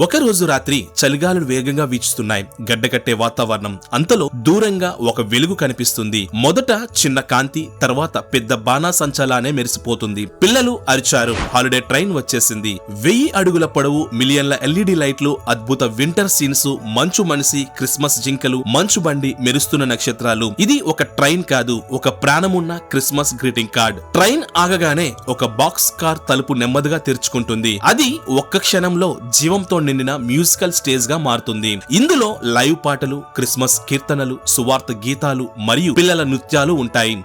ఒక రోజు రాత్రి చలిగాలులు వేగంగా వీచుతున్నాయి. గడ్డకట్టే వాతావరణం అంతలో దూరంగా ఒక వెలుగు కనిపిస్తుంది. మొదట చిన్న కాంతి తర్వాత పెద్ద బాణాసంచలానే మెరిసిపోతుంది. పిల్లలు అరిచారు. హాలిడే ట్రైన్ వచ్చేసింది. వెయ్యి అడుగుల పొడవు మిలియన్ల ఎల్ఈడి లైట్లు అద్భుత వింటర్ సీన్స్ మంచు మనిషి క్రిస్మస్ జింకలు మంచు బండి మెరుస్తున్న నక్షత్రాలు. ఇది ఒక ట్రైన్ కాదు ఒక ప్రాణమున్న క్రిస్మస్ గ్రీటింగ్ కార్డ్. ట్రైన్ ఆగగానే ఒక బాక్స్ కార్ తలుపు నెమ్మదిగా తెరుచుకుంటుంది. అది ఒక్క క్షణంలో జీవంతో నిండిన మ్యూజికల్ స్టేజ్గా మారుతుంది. ఇందులో లైవ్ పాటలు క్రిస్మస్ కీర్తనలు సువార్త గీతాలు మరియు పిల్లల నృత్యాలు ఉంటాయి.